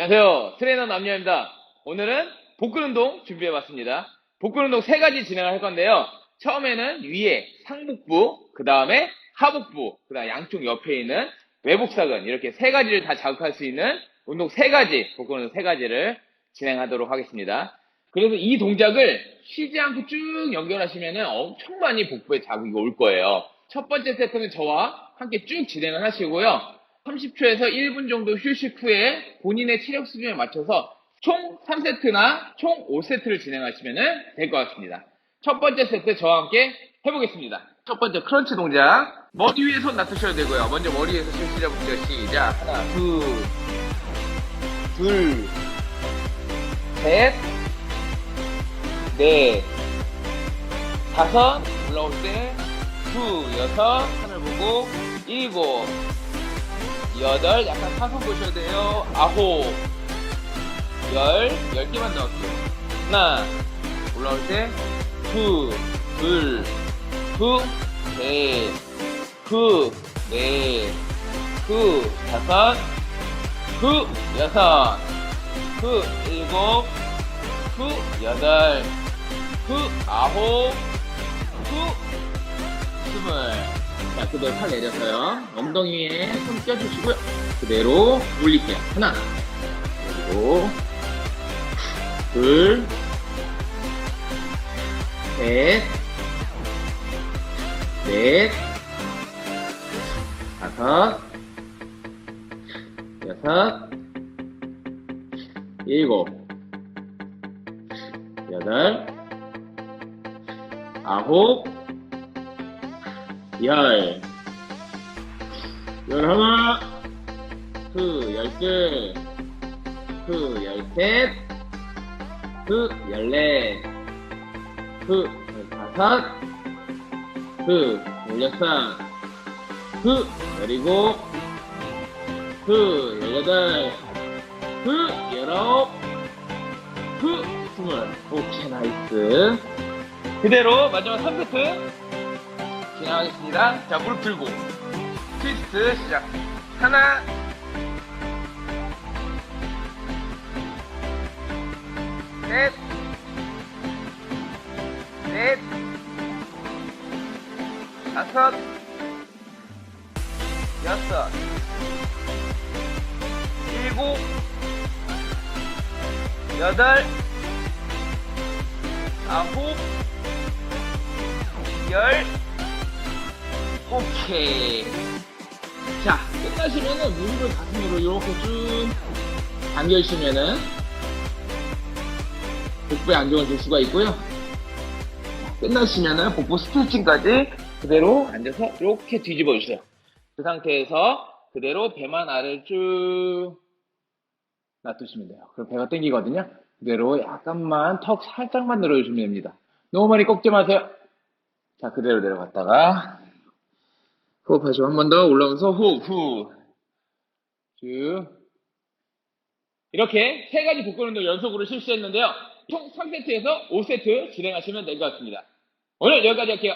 안녕하세요. 트레이너 남녀입니다. 오늘은 복근 운동 준비해봤습니다. 복근 운동 세 가지 진행을 할 건데요. 처음에는 위에 상복부, 그 다음에 하복부, 그 다음 양쪽 옆에 있는 외복사근 이렇게 세 가지를 다 자극할 수 있는 운동 세 가지, 복근 운동 세 가지를 진행하도록 하겠습니다. 그래서 이 동작을 쉬지 않고 쭉 연결하시면 엄청 많이 복부에 자극이 올 거예요. 첫 번째 세트는 저와 함께 쭉 진행을 하시고요. 30초에서 1분 정도 휴식 후에 본인의 체력 수준에 맞춰서 총 3세트나 총 5세트를 진행하시면 될 것 같습니다. 첫 번째 세트 저와 함께 해보겠습니다. 첫 번째 크런치 동작. 머리 위에 손 놔두셔도 되고요. 먼저 머리 위에서 실시 잡을게요. 시작. 하나, 둘, 둘, 셋, 넷, 다섯, 올라올 때, 두, 여섯, 하늘 보고, 일곱, 여덟, 약간 사선 보셔야 돼요. 아홉, 열, 열 개만 넣을게요. 하나, 올라올 때, 두, 둘, 후, 셋, 후, 넷, 후, 다섯, 후, 여섯, 후, 일곱, 후, 여덟, 후, 아홉, 후, 스물. 자, 그대로 팔 내려서요. 엉덩이 위에 손 껴주시고요. 그대로 올릴게요. 하나, 그리고, 둘, 셋, 넷, 다섯, 여섯, 일곱, 여덟, 아홉, 열, 열하나, 그 열둘, 그 열셋, 그 열넷, 그 열다섯, 그 열여섯, 그 열일곱, 그 열여덟, 그 열아홉, 그 스물. 오케이 나이스. 그대로 마지막 3세트 진행하겠습니다. 자, 무릎 들고. 트위스트 시작. 하나. 셋. 넷. 다섯. 여섯. 일곱. 여덟. 아홉. 열. 오케이. 자, 끝나시면은 무릎을 가슴으로 이렇게 쭉 당겨주시면은 복부에 안정을 줄 수가 있고요. 자, 끝나시면은 복부 스트레칭까지 그대로 앉아서 이렇게 뒤집어 주세요. 그 상태에서 그대로 배만 아래를 쭉 놔두시면 돼요. 그럼 배가 땡기거든요. 그대로 약간만 턱 살짝만 늘어주시면 됩니다. 너무 많이 꺾지 마세요. 자, 그대로 내려갔다가 호흡하죠. 한 번 더 올라오면서 호흡, 후. 쭉. 이렇게 세 가지 복근 운동 연속으로 실시했는데요. 총 3세트에서 5세트 진행하시면 될 것 같습니다. 오늘 여기까지 할게요.